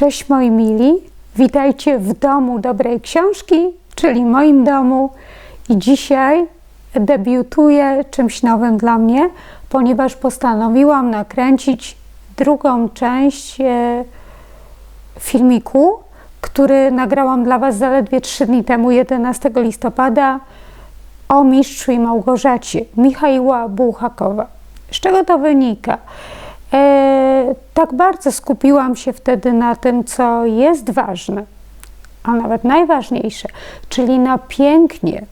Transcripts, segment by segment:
Cześć moi mili, witajcie w domu dobrej książki, czyli moim domu. I dzisiaj debiutuję czymś nowym dla mnie, ponieważ postanowiłam nakręcić drugą część e, filmiku, który nagrałam dla Was zaledwie 3 dni temu, 11 listopada, o mistrzu i Małgorzacie Michaiła Bułhakowa. Z czego to wynika? E, tak bardzo skupiłam się wtedy na tym, co jest ważne, a nawet najważniejsze, czyli na pięknie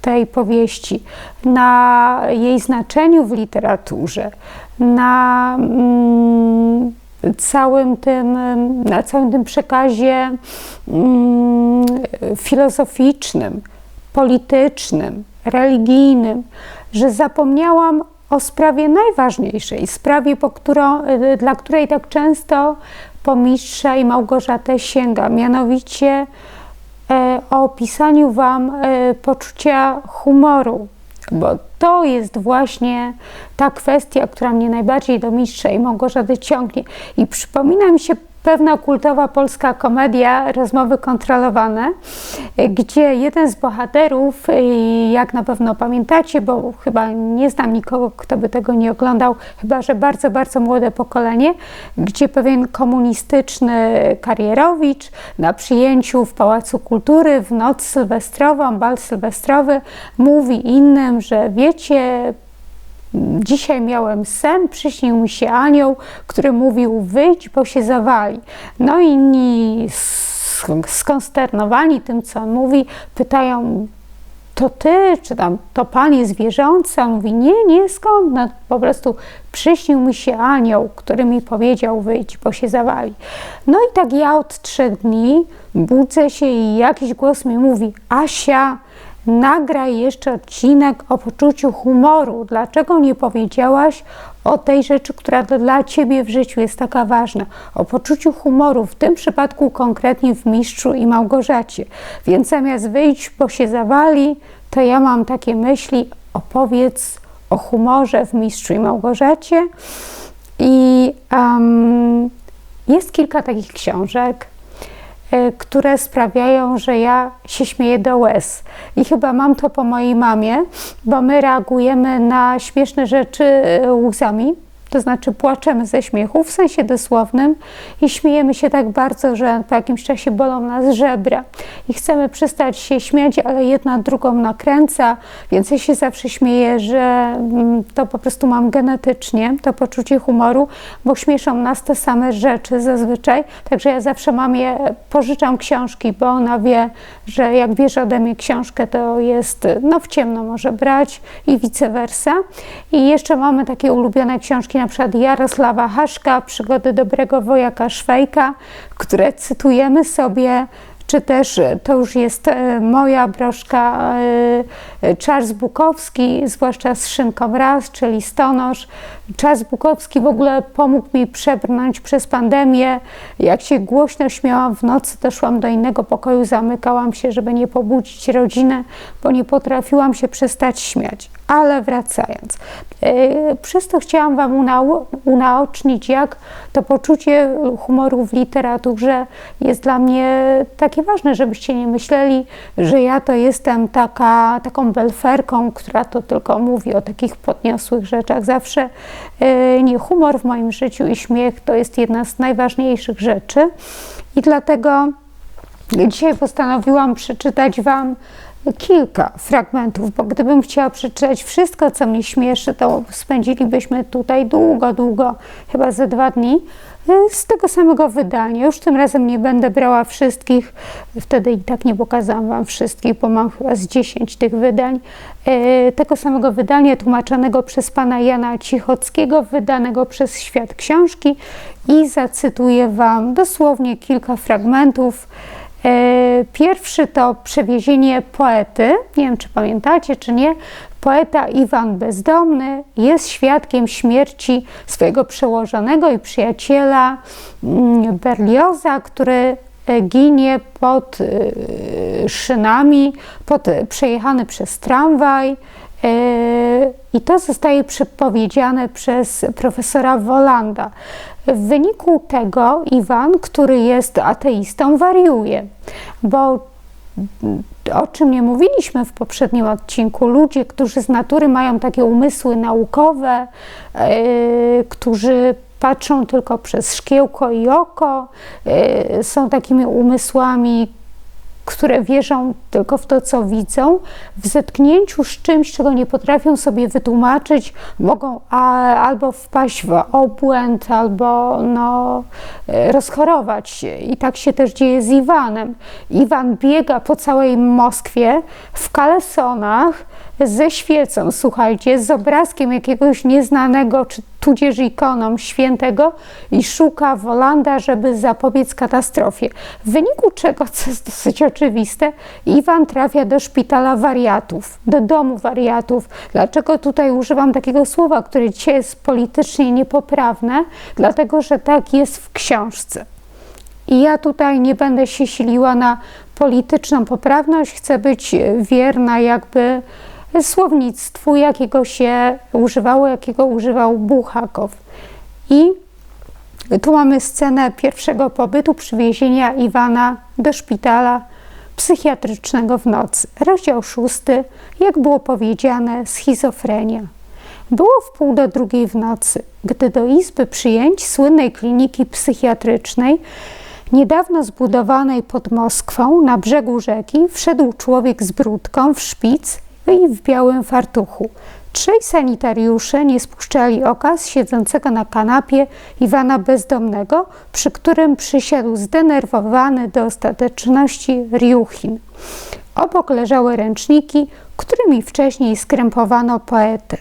tej powieści, na jej znaczeniu w literaturze, na mm, całym tym, na całym tym przekazie mm, filozoficznym, politycznym, religijnym, że zapomniałam o sprawie najważniejszej, sprawie, po którą, y, dla której tak często po mistrza i Małgorzatę sięga, mianowicie e, o opisaniu Wam e, poczucia humoru, bo to jest właśnie ta kwestia, która mnie najbardziej do mistrza i Małgorzaty ciągnie. I przypomina mi się pewna kultowa polska komedia Rozmowy kontrolowane, gdzie jeden z bohaterów, y, jak na pewno pamiętacie, bo chyba nie znam nikogo, kto by tego nie oglądał, chyba że bardzo, bardzo młode pokolenie, gdzie pewien komunistyczny karierowicz na przyjęciu w Pałacu Kultury w noc sylwestrową, bal sylwestrowy, mówi innym, że wiecie, Dzisiaj miałem sen, przyśnił mi się anioł, który mówił: Wyjdź, bo się zawali. No inni skonsternowani tym, co on mówi, pytają: To ty, czy tam to pan jest wierzący? On mówi: Nie, nie, skąd? No, po prostu przyśnił mi się anioł, który mi powiedział: Wyjdź, bo się zawali. No i tak ja od trzech dni budzę się i jakiś głos mi mówi: Asia, nagraj jeszcze odcinek o poczuciu humoru. Dlaczego nie powiedziałaś o tej rzeczy, która dla ciebie w życiu jest taka ważna? O poczuciu humoru, w tym przypadku konkretnie w Mistrzu i Małgorzacie. Więc zamiast wyjść, bo się zawali, to ja mam takie myśli, opowiedz o humorze w Mistrzu i Małgorzacie. I um, jest kilka takich książek, które sprawiają, że ja się śmieję do łez. I chyba mam to po mojej mamie, bo my reagujemy na śmieszne rzeczy e, łzami. To znaczy płaczemy ze śmiechu w sensie dosłownym i śmiejemy się tak bardzo, że po jakimś czasie bolą nas żebra. I chcemy przestać się śmiać, ale jedna drugą nakręca, więc ja się zawsze śmieję, że mm, to po prostu mam genetycznie, to poczucie humoru, bo śmieszą nas te same rzeczy zazwyczaj. Także ja zawsze mamie pożyczam książki, bo ona wie, że jak bierze ode mnie książkę, to jest, no w ciemno może brać i vice versa. I jeszcze mamy takie ulubione książki na przykład Jarosława Haszka, Przygody dobrego wojaka Szwejka, które cytujemy sobie czy też to już jest e, moja broszka e, Charles Bukowski, zwłaszcza z szynką raz, czyli stonosz. Charles Bukowski w ogóle pomógł mi przebrnąć przez pandemię. Jak się głośno śmiałam w nocy, doszłam do innego pokoju, zamykałam się, żeby nie pobudzić rodziny, bo nie potrafiłam się przestać śmiać. Ale wracając, e, przez to chciałam Wam unaocznić, jak to poczucie humoru w literaturze jest dla mnie takie ważne, żebyście nie myśleli, że ja to jestem taka, taką belferką, która to tylko mówi o takich podniosłych rzeczach. Zawsze e, nie humor w moim życiu i śmiech to jest jedna z najważniejszych rzeczy i dlatego dzisiaj postanowiłam przeczytać Wam kilka fragmentów, bo gdybym chciała przeczytać wszystko, co mnie śmieszy, to spędzilibyśmy tutaj długo, długo, chyba ze dwa dni, e, z tego samego wydania. Już tym razem nie będę brała wszystkich, wtedy i tak nie pokazałam Wam wszystkich, bo mam chyba z 10 tych wydań. E, tego samego wydania tłumaczonego przez pana Jana Cichockiego, wydanego przez Świat Książki i zacytuję Wam dosłownie kilka fragmentów. E, pierwszy to przewiezienie poety. Nie wiem, czy pamiętacie, czy nie. Poeta Iwan Bezdomny jest świadkiem śmierci swojego przełożonego i przyjaciela mm, Berlioza, który e, ginie pod e, szynami, pod, przejechany przez tramwaj i to zostaje przepowiedziane przez profesora Wolanda. W wyniku tego Iwan, który jest ateistą, wariuje, bo o czym nie mówiliśmy w poprzednim odcinku, ludzie, którzy z natury mają takie umysły naukowe, yy, którzy patrzą tylko przez szkiełko i oko, yy, są takimi umysłami, które wierzą tylko w to, co widzą, w zetknięciu z czymś, czego nie potrafią sobie wytłumaczyć, mogą albo wpaść w obłęd, albo no, rozchorować się. I tak się też dzieje z Iwanem. Iwan biega po całej Moskwie w kalesonach, ze świecą, słuchajcie, z obrazkiem jakiegoś nieznanego, czy tudzież ikoną świętego i szuka Wolanda, żeby zapobiec katastrofie. W wyniku czego, co jest dosyć oczywiste, Iwan trafia do szpitala wariatów, do domu wariatów. Dlaczego tutaj używam takiego słowa, które dzisiaj jest politycznie niepoprawne? Dlatego, że tak jest w książce. I ja tutaj nie będę się siliła na polityczną poprawność, chcę być wierna jakby słownictwu, jakiego się używało, jakiego używał Buchakow. I tu mamy scenę pierwszego pobytu przywiezienia Iwana do szpitala psychiatrycznego w nocy. Rozdział szósty, jak było powiedziane, schizofrenia. Było w pół do drugiej w nocy, gdy do izby przyjęć słynnej kliniki psychiatrycznej, niedawno zbudowanej pod Moskwą na brzegu rzeki, wszedł człowiek z brudką w szpic i w białym fartuchu. Trzej sanitariusze nie spuszczali oka z siedzącego na kanapie Iwana bezdomnego, przy którym przysiadł zdenerwowany do ostateczności Riuchin. Obok leżały ręczniki, którymi wcześniej skrępowano poetę.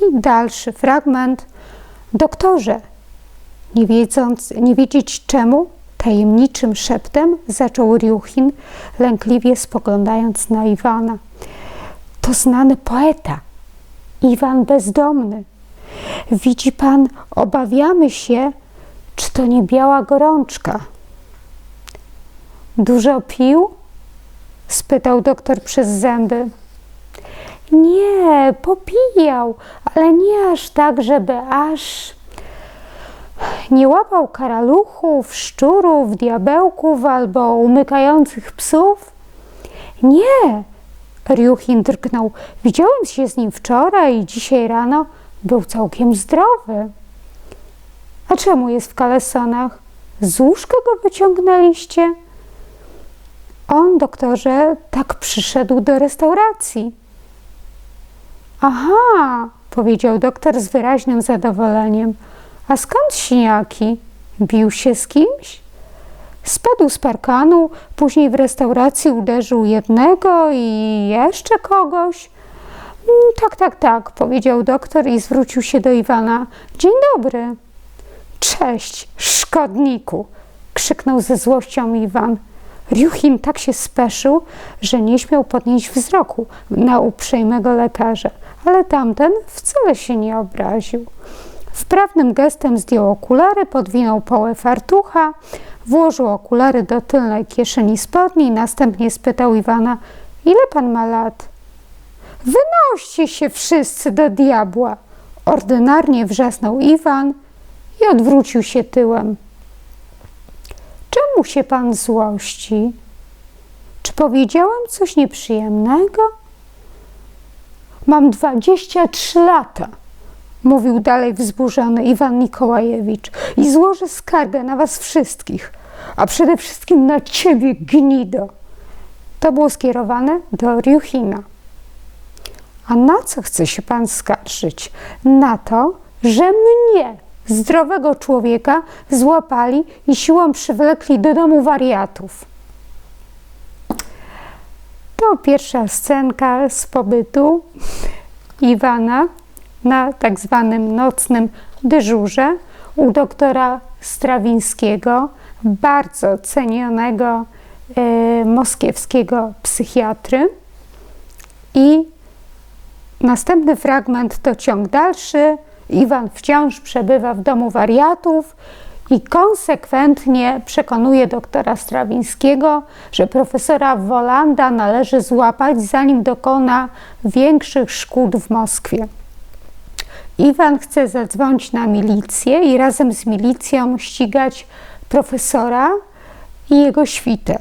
I dalszy fragment. Doktorze, nie, wiedząc, nie wiedzieć czemu, tajemniczym szeptem zaczął Riuchin, lękliwie spoglądając na Iwana to znany poeta, Iwan Bezdomny. Widzi pan, obawiamy się, czy to nie biała gorączka. Dużo pił? spytał doktor przez zęby. Nie, popijał, ale nie aż tak, żeby aż. Nie łapał karaluchów, szczurów, diabełków albo umykających psów? Nie, Riuchin drgnął. Widziałem się z nim wczoraj i dzisiaj rano. Był całkiem zdrowy. A czemu jest w kalesonach? Z łóżka go wyciągnęliście? On, doktorze, tak przyszedł do restauracji. Aha, powiedział doktor z wyraźnym zadowoleniem. A skąd siniaki? Bił się z kimś? Spadł z parkanu, później w restauracji uderzył jednego i jeszcze kogoś. Mm, tak, tak, tak, powiedział doktor i zwrócił się do Iwana. Dzień dobry. Cześć, szkodniku, krzyknął ze złością Iwan. Riuchin tak się speszył, że nie śmiał podnieść wzroku na uprzejmego lekarza, ale tamten wcale się nie obraził. Wprawnym gestem zdjął okulary, podwinął połę fartucha, Włożył okulary do tylnej kieszeni spodni i następnie spytał Iwana, ile pan ma lat? Wynoście się wszyscy do diabła! Ordynarnie wrzasnął Iwan i odwrócił się tyłem. Czemu się pan złości? Czy powiedziałam coś nieprzyjemnego? Mam dwadzieścia trzy lata mówił dalej wzburzony Iwan Nikołajewicz, i złożę skargę na was wszystkich, a przede wszystkim na ciebie, gnido. To było skierowane do Riuchina. A na co chce się pan skarżyć? Na to, że mnie, zdrowego człowieka, złapali i siłą przywlekli do domu wariatów. To pierwsza scenka z pobytu Iwana na tak zwanym nocnym dyżurze u doktora Strawińskiego, bardzo cenionego e, moskiewskiego psychiatry. I następny fragment to ciąg dalszy. Iwan wciąż przebywa w domu wariatów i konsekwentnie przekonuje doktora Strawińskiego, że profesora Wolanda należy złapać, zanim dokona większych szkód w Moskwie. Iwan chce zadzwonić na milicję i razem z milicją ścigać profesora i jego świtę.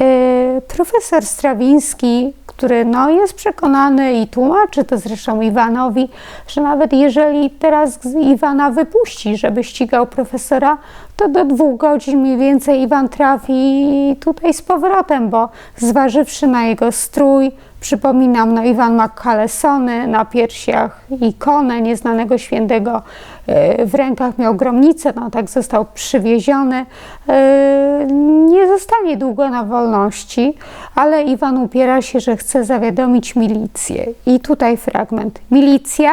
E, profesor Strawiński, który no, jest przekonany i tłumaczy to zresztą Iwanowi, że nawet jeżeli teraz Iwana wypuści, żeby ścigał profesora, to do dwóch godzin mniej więcej Iwan trafi tutaj z powrotem, bo zważywszy na jego strój, Przypominam, no Iwan ma kalesony na piersiach, ikonę nieznanego świętego e, w rękach miał gromnicę, no tak został przywieziony. E, nie zostanie długo na wolności, ale Iwan upiera się, że chce zawiadomić milicję. I tutaj fragment. Milicja?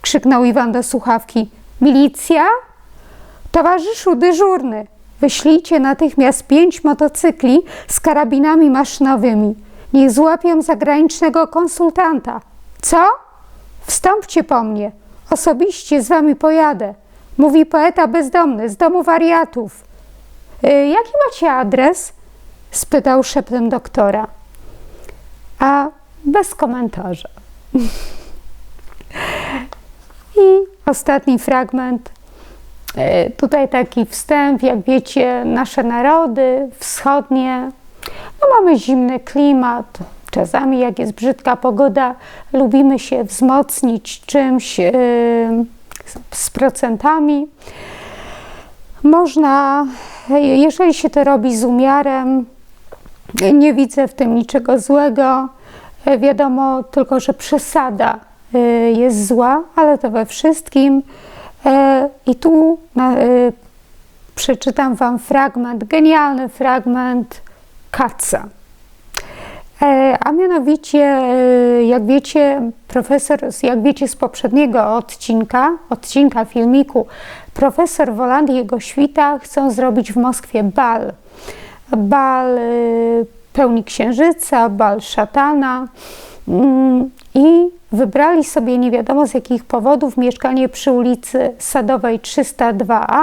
krzyknął Iwan do słuchawki. Milicja? Towarzyszu dyżurny, wyślijcie natychmiast pięć motocykli z karabinami maszynowymi. Niech złapią zagranicznego konsultanta. Co? Wstąpcie po mnie. Osobiście z wami pojadę. Mówi poeta bezdomny z domu wariatów. Yy, jaki macie adres? spytał szeptem doktora. A bez komentarza. I ostatni fragment. Yy, tutaj taki wstęp, jak wiecie, nasze narody wschodnie no, mamy zimny klimat, czasami jak jest brzydka pogoda, lubimy się wzmocnić czymś yy, z procentami. Można, jeżeli się to robi z umiarem, nie widzę w tym niczego złego. Wiadomo tylko, że przesada yy, jest zła, ale to we wszystkim. Yy, I tu yy, przeczytam Wam fragment, genialny fragment Katza. E, a mianowicie, e, jak wiecie, profesor, jak wiecie z poprzedniego odcinka, odcinka filmiku, profesor Woland i jego świta chcą zrobić w Moskwie bal. Bal e, pełni księżyca, bal szatana. Mm, I wybrali sobie nie wiadomo z jakich powodów mieszkanie przy ulicy Sadowej 302A,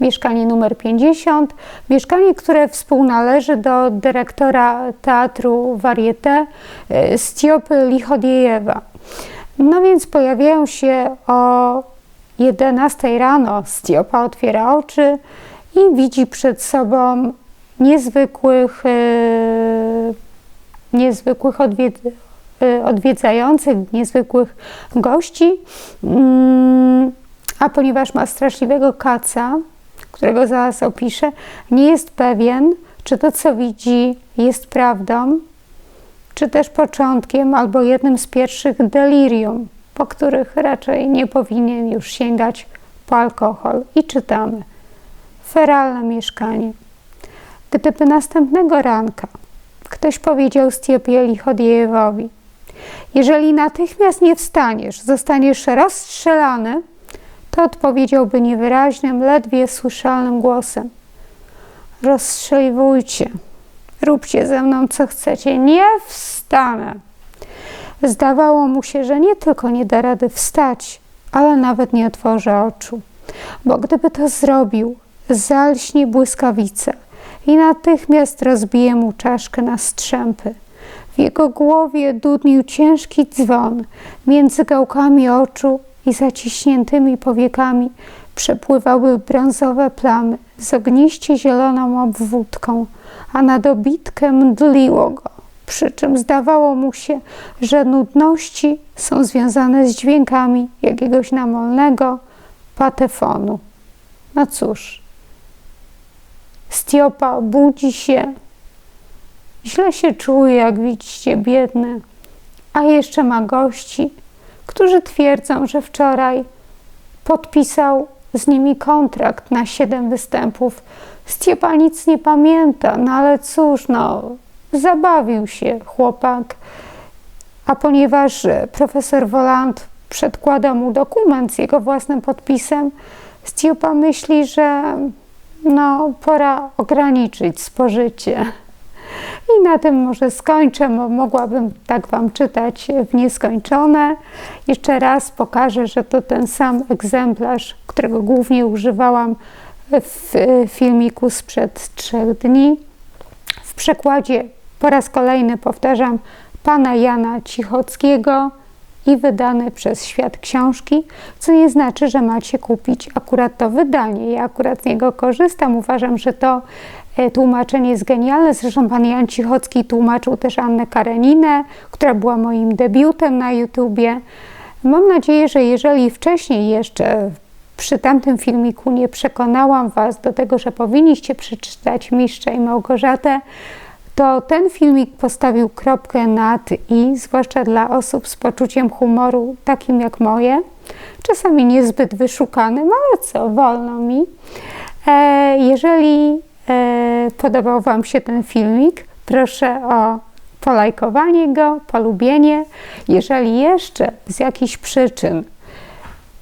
mieszkanie numer 50, mieszkanie, które współnależy do dyrektora teatru Varieté e, Stiopy Lichodiejewa. No więc pojawiają się o 11 rano, Stiopa otwiera oczy i widzi przed sobą niezwykłych, yy, niezwykłych odwiedzających Y, odwiedzających, niezwykłych gości. Mm, a ponieważ ma straszliwego kaca, którego zaraz opiszę, nie jest pewien, czy to, co widzi, jest prawdą, czy też początkiem albo jednym z pierwszych delirium, po których raczej nie powinien już sięgać po alkohol. I czytamy. Feralne mieszkanie. Gdyby następnego ranka ktoś powiedział Stiepieli Chodiejewowi, jeżeli natychmiast nie wstaniesz, zostaniesz rozstrzelany, to odpowiedziałby niewyraźnym, ledwie słyszalnym głosem: Rozstrzeliwujcie, róbcie ze mną co chcecie, nie wstanę. Zdawało mu się, że nie tylko nie da rady wstać, ale nawet nie otworzy oczu, bo gdyby to zrobił, zalśnie błyskawica i natychmiast rozbije mu czaszkę na strzępy. W jego głowie dudnił ciężki dzwon. Między gałkami oczu i zaciśniętymi powiekami przepływały brązowe plamy z ogniście zieloną obwódką, a na dobitkę mdliło go, przy czym zdawało mu się, że nudności są związane z dźwiękami jakiegoś namolnego patefonu. No cóż, Stiopa budzi się Źle się czuje, jak widzicie, biedny. A jeszcze ma gości, którzy twierdzą, że wczoraj podpisał z nimi kontrakt na siedem występów. Stiepa nic nie pamięta, no ale cóż, no, zabawił się chłopak. A ponieważ profesor Woland przedkłada mu dokument z jego własnym podpisem, Stiepa myśli, że no, pora ograniczyć spożycie. I na tym może skończę, bo mogłabym tak Wam czytać w nieskończone. Jeszcze raz pokażę, że to ten sam egzemplarz, którego głównie używałam w filmiku sprzed trzech dni. W przekładzie po raz kolejny powtarzam pana Jana Cichockiego i wydane przez Świat Książki, co nie znaczy, że macie kupić akurat to wydanie. Ja akurat z niego korzystam, uważam, że to tłumaczenie jest genialne. Zresztą pan Jan Cichocki tłumaczył też Annę Kareninę, która była moim debiutem na YouTubie. Mam nadzieję, że jeżeli wcześniej jeszcze przy tamtym filmiku nie przekonałam Was do tego, że powinniście przeczytać Mistrza i Małgorzatę, to ten filmik postawił kropkę nad i, zwłaszcza dla osób z poczuciem humoru takim jak moje, czasami niezbyt wyszukanym, ale co, wolno mi. E, jeżeli e, podobał Wam się ten filmik, proszę o polajkowanie go, polubienie. Jeżeli jeszcze z jakichś przyczyn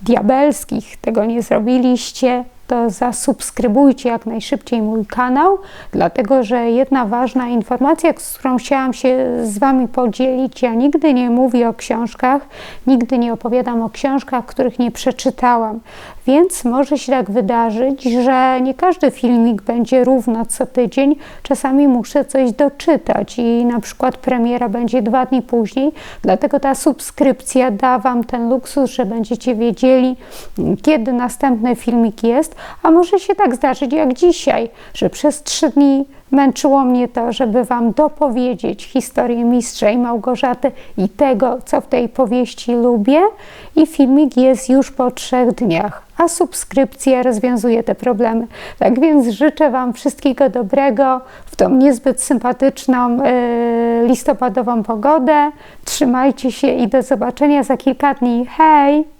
diabelskich tego nie zrobiliście, to zasubskrybujcie jak najszybciej mój kanał, dlatego że jedna ważna informacja, z którą chciałam się z Wami podzielić, ja nigdy nie mówię o książkach, nigdy nie opowiadam o książkach, których nie przeczytałam, więc może się tak wydarzyć, że nie każdy filmik będzie równo co tydzień, czasami muszę coś doczytać i na przykład premiera będzie dwa dni później, dlatego ta subskrypcja da Wam ten luksus, że będziecie wiedzieli, kiedy następny filmik jest, a może się tak zdarzyć jak dzisiaj, że przez trzy dni męczyło mnie to, żeby Wam dopowiedzieć historię Mistrza i Małgorzaty i tego, co w tej powieści lubię. I filmik jest już po trzech dniach, a subskrypcja rozwiązuje te problemy. Tak więc życzę Wam wszystkiego dobrego w tą niezbyt sympatyczną yy, listopadową pogodę. Trzymajcie się i do zobaczenia za kilka dni. Hej!